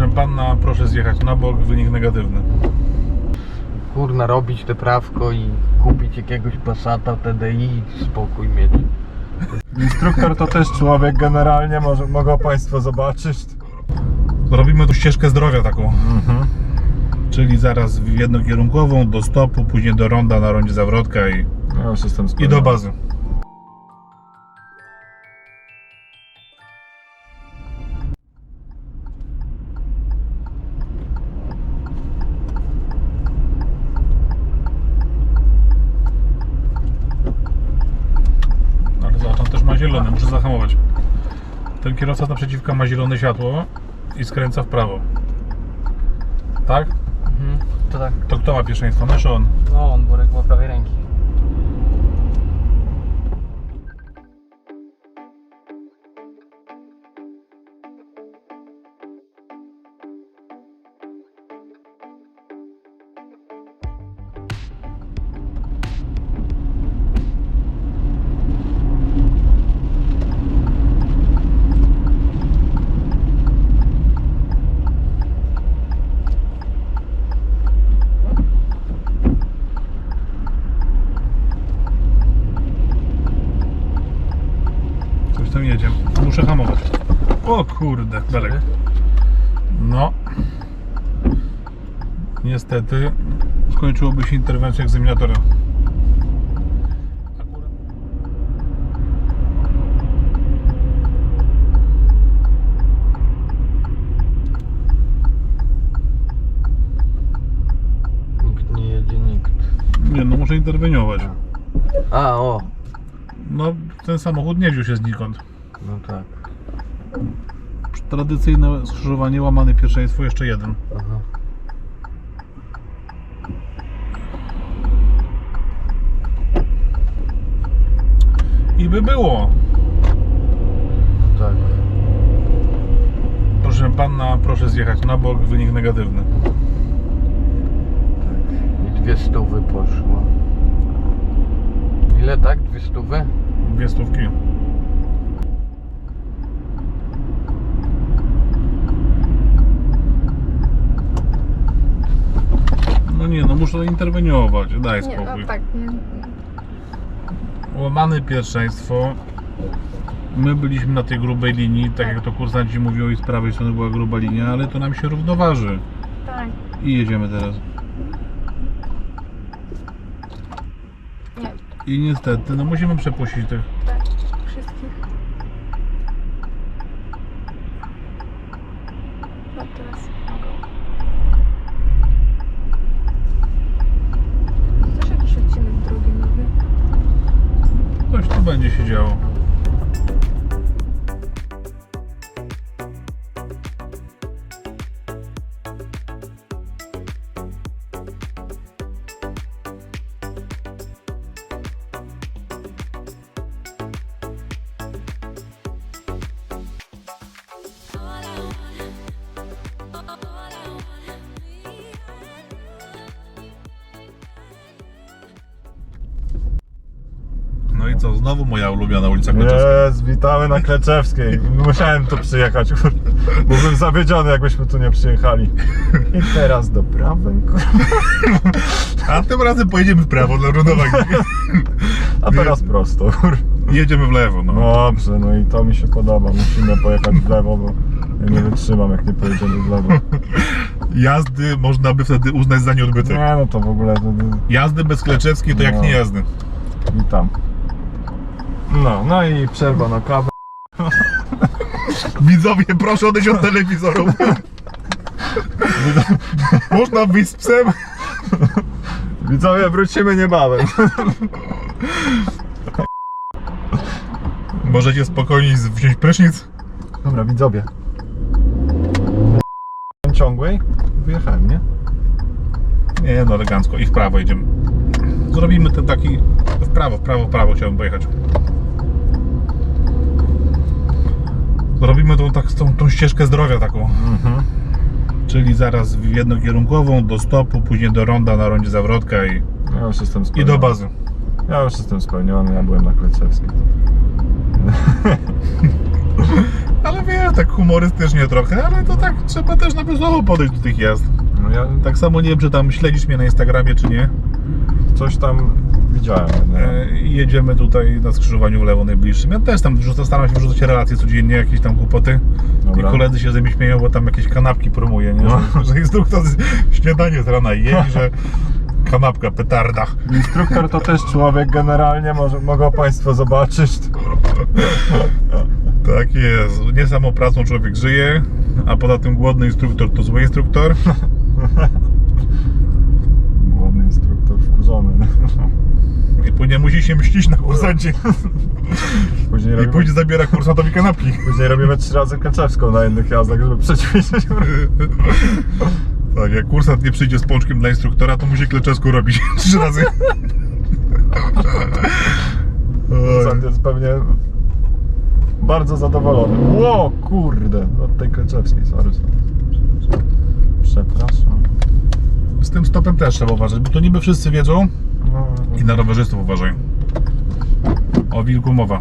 Proszę pana, proszę zjechać na bok, wynik negatywny. Kurna, robić te prawko i kupić jakiegoś Passata TDI spokój mieć. Instruktor to też człowiek generalnie, może, mogą Państwo zobaczyć. Robimy tu ścieżkę zdrowia taką, Mhm. czyli zaraz w jednokierunkową, do stopu, później do ronda, na rondzie zawrotka i, jestem i do bazy. Zahamować. Ten kierowca z naprzeciwka ma zielone światło i skręca w prawo. Tak? Mhm, to tak. To kto ma pierwszeństwo? My czy on? No, on Borek ma prawej ręki. Coś tam jedzie. Muszę hamować. O kurde, belek. No. Niestety skończyłoby się interwencja egzaminatora. Nikt nie jedzie, nikt. Nie no, muszę interweniować. A, o. No, ten samochód nie wziął się znikąd. No tak. Tradycyjne skrzyżowanie, łamane pierwszeństwo, jeszcze jeden. Aha. I by było. No tak. Proszę pana, proszę zjechać na bok, wynik negatywny. tak. I dwie stówy poszło. Ile tak? Dwie stówy? Dwie stówki. No nie, no muszę interweniować, daj Nie, spokój. no tak, nie. Łamane pierwszeństwo. My byliśmy na tej grubej linii, tak jak to kursanci mówią i z prawej strony była gruba linia, ale to nam się równoważy. Tak. I jedziemy teraz. Nie, I niestety, no musimy przepuścić tych. tak. Wszystkich. No teraz mogą. Też jakiś odcinek drogi nowy. Coś tu będzie się działo. Co, znowu moja ulubiona ulica Kleczewska. Jest, witamy na Kleczewskiej. Musiałem tu przyjechać. Byłbym zawiedziony, jakbyśmy tu nie przyjechali. I teraz do prawej, kur... A tym razem pojedziemy w prawo dla równowagi. a teraz prosto. Kur... Jedziemy w lewo, no. Dobrze, no i to mi się podoba. Musimy pojechać w lewo, bo ja nie wytrzymam, jak nie pojedziemy w lewo. Jazdy można by wtedy uznać za nieodbyte. Nie, no to w ogóle Jazdy bez Kleczewskiej to jak No. nie jazdy. witam. No, no i przerwa na kawę. Widzowie, proszę odejść od telewizorów. Można wyjść z psem. Widzowie, wrócimy niebawem. Możecie spokojnie wziąć prysznic. Dobra, widzowie. Ciągłej wyjechałem, nie? Nie, no elegancko. I w prawo jedziemy. Zrobimy ten taki w prawo, w prawo, w prawo chciałbym pojechać. Zrobimy tą, tak, tą, tą ścieżkę zdrowia taką. Mhm. Czyli zaraz w jednokierunkową, do stopu, później do ronda, na rondzie zawrotka i, Ja już jestem i spełniony. do bazy. Ja już jestem spełniony, ja byłem na Klecewskiej. Ale wiesz, tak humorystycznie trochę, ale to tak trzeba też na wesoło podejść do tych jazd. No ja Tak samo nie wiem, czy tam śledzisz mnie na Instagramie, czy nie. coś tam widziałem. E, i jedziemy tutaj na skrzyżowaniu w lewo najbliższym. Ja też tam wrzucam, staram się wrzucać relacje codziennie, jakieś tam głupoty. Dobra. I koledzy się ze mnie śmieją, bo tam jakieś kanapki promuje, nie? No. Że, że instruktor śniadanie z rana je że kanapka, petarda. Instruktor to też człowiek generalnie, może, mogą Państwo zobaczyć. Tak jest. Nie samą pracą człowiek żyje, a poza tym głodny instruktor to zły instruktor. Głodny instruktor wkurzony. Później musi się mścić na kursancie. Później I robimy, później zabiera kursantowi kanapki. później robimy trzy razy Kęczewską na innych jazdach, żeby przećwiczyć. Tak, jak kursant nie przyjdzie z pączkiem dla instruktora, to musi kleczesku robić trzy razy. Kursant jest pewnie bardzo zadowolony. Ło, kurde, od tej Kęczewskiej, sorry. Przepraszam. Z tym stopem też trzeba uważać, bo to niby wszyscy wiedzą i na rowerzystów uważaj. O wilku mowa.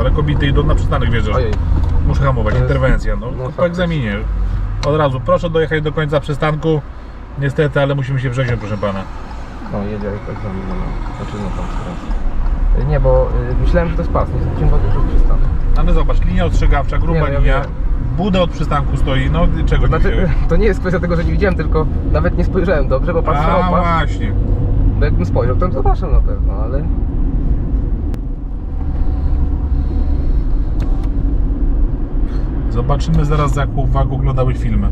Ale kobiety idą na przystanek. Ojej. Muszę hamować, jest- interwencja, no, no po faktycznie. egzaminie. Od razu, proszę dojechać do końca przystanku. Niestety, ale musimy się wziąć, proszę pana. No jedzie jak egzamin, no. Znaczy no tam teraz. Nie, bo y, myślałem, że to jest pas, nie zwróciłem uwagi, że to przystanek. Ale zobacz, linia ostrzegawcza, gruba Nie, no ja linia. wiem. Buda od przystanku stoi, no czego To nie znaczy, wziąłeś? to nie jest kwestia tego, że nie widziałem, tylko nawet nie spojrzałem dobrze, bo patrzę A właśnie. Bo jakbym spojrzał, to bym zobaczył na pewno, ale... Zobaczymy zaraz za jaką uwagą oglądałeś filmy.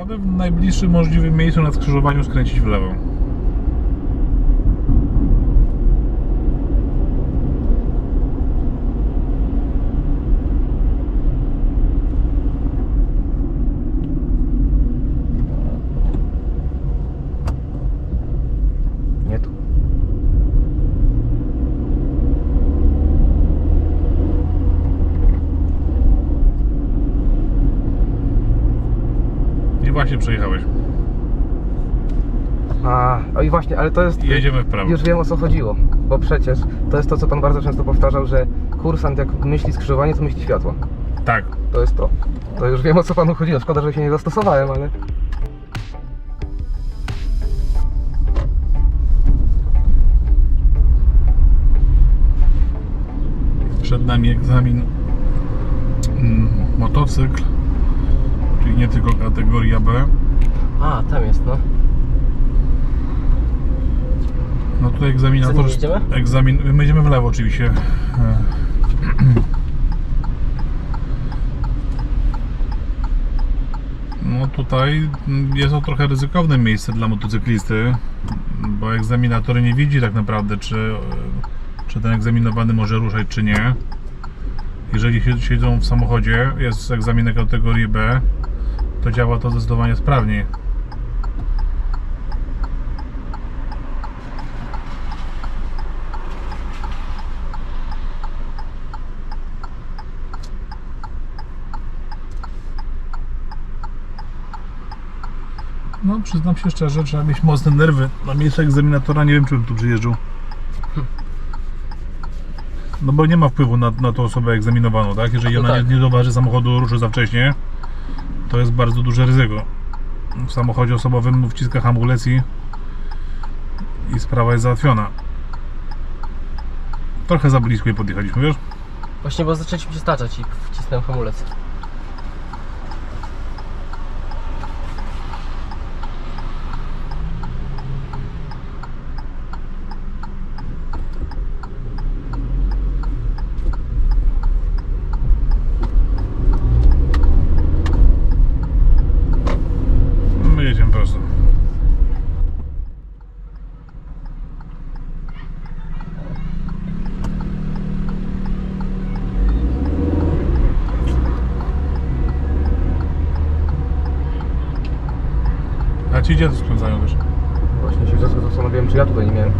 Chciałbym w najbliższym możliwym miejscu na skrzyżowaniu skręcić w lewo. Nie tu. Właśnie przejechałeś. A, o i właśnie, ale to jest... Jedziemy w prawo. Już wiem o co chodziło, bo przecież to jest to, co pan bardzo często powtarzał, że kursant jak myśli skrzyżowanie, to myśli światło. Tak. To jest to. To już wiem o co panu chodziło. Szkoda, że się nie zastosowałem, ale. Przed nami egzamin mm, motocykl, czyli nie tylko kategoria B. A, tam jest, no. No tutaj egzaminator. Nie jedziemy? Egzamin. My jedziemy w lewo oczywiście. E, No tutaj jest to trochę ryzykowne miejsce dla motocyklisty, bo egzaminator nie widzi tak naprawdę, czy, czy ten egzaminowany może ruszać, czy nie. Jeżeli si- siedzą w samochodzie, jest egzamin kategorii B, to działa to zdecydowanie sprawniej. No, przyznam się szczerze, trzeba mieć mocne nerwy. Na miejsce egzaminatora nie wiem, czy bym tu przyjeżdżał. No bo nie ma wpływu na, na tą osobę egzaminowaną, tak? Jeżeli No ona tak. nie, nie zauważy samochodu, ruszy za wcześnie, to jest bardzo duże ryzyko. W samochodzie osobowym wciska hamulec i, i sprawa jest załatwiona. Trochę za blisko jej podjechaliśmy, wiesz? Właśnie, bo zaczęliśmy się staczać i wcisnąłem hamulec. My jedziemy prosto. A ci gdzie to spędzają też? Właśnie się wszystko to zastanawiałem, czy ja tutaj nie miałem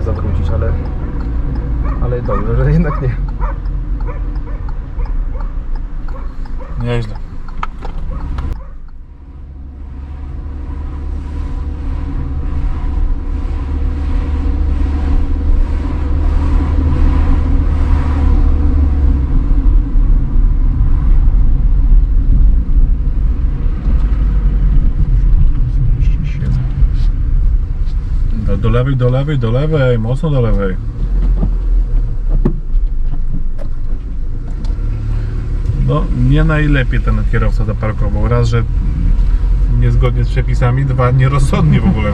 zawrócić, ale... Ale dobrze, że jednak nie. Nieźle. Do, lewej, do lewej, do lewej, mocno do lewej. No, nie najlepiej ten kierowca zaparkował. Raz, że niezgodnie z przepisami, dwa, nierozsądnie w ogóle.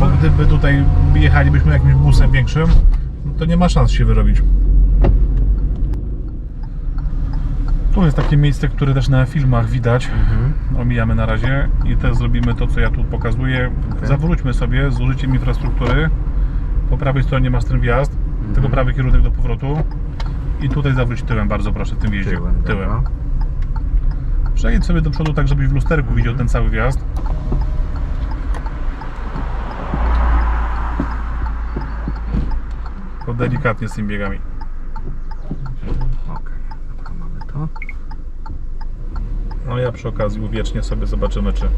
Bo gdyby tutaj jechalibyśmy jakimś busem większym, no to nie ma szans się wyrobić. Tu jest takie miejsce, które też na filmach widać. Omijamy na razie i też zrobimy to, co ja tu pokazuję. Okej. Zawróćmy sobie z użyciem infrastruktury. Po prawej stronie masz ten wjazd, tylko prawy kierunek do powrotu. I tutaj zawróć tyłem, bardzo proszę, w tym wjeździe. Tyłem, dobra. Przejedź sobie do przodu tak, żebyś w lusterku widział ten cały wjazd. Tylko delikatnie z tymi biegami. Okej, dobra, mamy to. No ja przy okazji uwiecznie sobie zobaczymy, czy,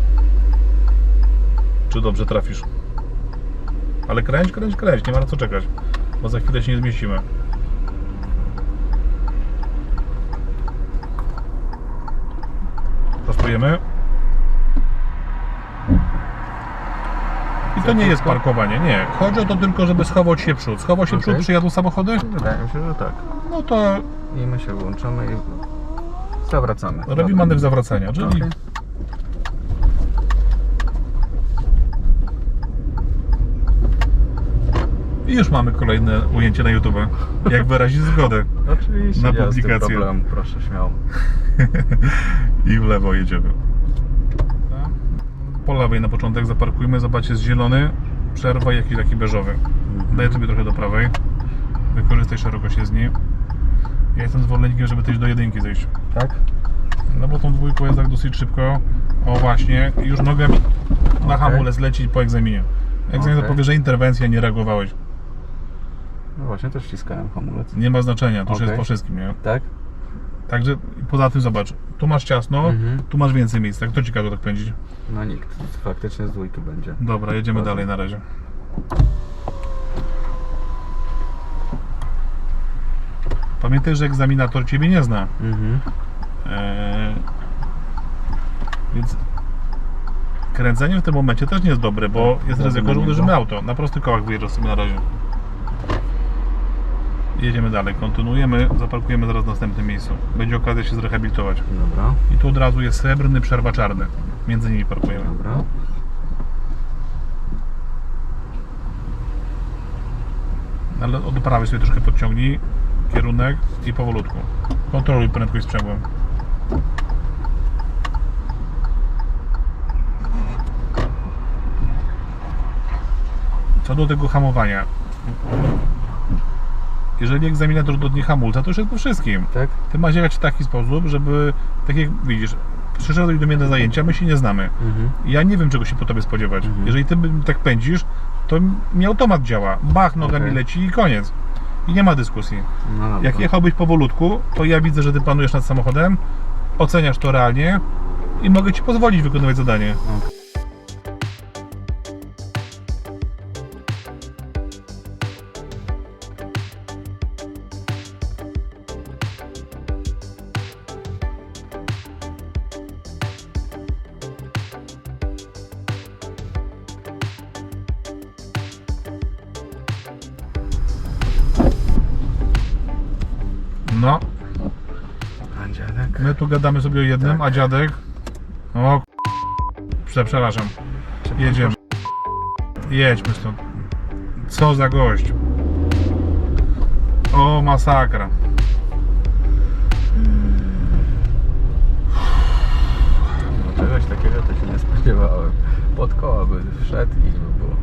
czy dobrze trafisz. Ale kręć, kręć, kręć, nie ma na co czekać, bo za chwilę się nie zmieścimy. Prostujemy. I to nie jest parkowanie, nie. Chodzi o to tylko, żeby schować się przód. Schował się przód, Okej. przyjadł samochody? Wydaje mi się, że tak. No to I my się włączamy i zawracamy. robi manewr zawracania, czyli Okej. I już mamy kolejne ujęcie na YouTube. Jak wyrazić zgodę. Oczywiście, Na nie publikację. problemu, proszę śmiało. I w lewo jedziemy. Po lewej na początek zaparkujmy. Zobaczcie, jest zielony. Przerwa jakiś taki beżowy. Daję sobie trochę do prawej. Wykorzystaj szerokość jezdni. Ja jestem zwolennikiem, żeby też do jedynki zejść. Tak? No bo tą dwójką jest tak dosyć szybko. O właśnie, już nogę na hamulec lecieć po egzaminie. Egzamin Okej. to powie, że interwencja, nie reagowałeś. No właśnie, też ściskałem hamulec. Nie ma znaczenia, to już jest po wszystkim, nie? Tak? Także poza tym zobacz, tu masz ciasno, Mhm. tu masz więcej miejsca. Kto ci kazał tak pędzić? No nikt. Faktycznie z dwójki będzie. Dobra, jedziemy Dobra. dalej na razie. Pamiętaj, że egzaminator ciebie nie zna. Mhm. Eee, więc kręcenie w tym momencie też nie jest dobre, bo jest Dobra, ryzyko, że na uderzymy auto. Na prostych kołach wyjeżdżasz sobie na razie. Jedziemy dalej, kontynuujemy, zaparkujemy zaraz w następnym miejscu. Będzie okazja się zrehabilitować. Dobra, I tu od razu jest srebrny, przerwa czarny. Między nimi parkujemy. dobra. Ale od prawej sobie troszkę podciągnij kierunek i powolutku. Kontroluj prędkość sprzęgłem. Co do tego hamowania. Jeżeli egzaminator dotknie hamulca, to już jest po wszystkim. Tak? Ty masz jechać w taki sposób, żeby, tak jak widzisz, przyszedłeś do mnie na zajęcia, my się nie znamy. Mhm. Ja nie wiem, czego się po tobie spodziewać. Mhm. Jeżeli ty tak pędzisz, to mi automat działa. Bach, nogami Okej. leci i koniec. I nie ma dyskusji. No dobra. Jak jechałbyś powolutku, to ja widzę, że ty panujesz nad samochodem, oceniasz to realnie i mogę ci pozwolić wykonywać zadanie. No, my tu gadamy sobie o jednym, Tak. a dziadek... O, Prze- przepraszam. Jedziemy. Jedźmy stąd. Co za gość. O, masakra. No czegoś takiego to się nie spodziewałem. Pod koła by wszedł i by było.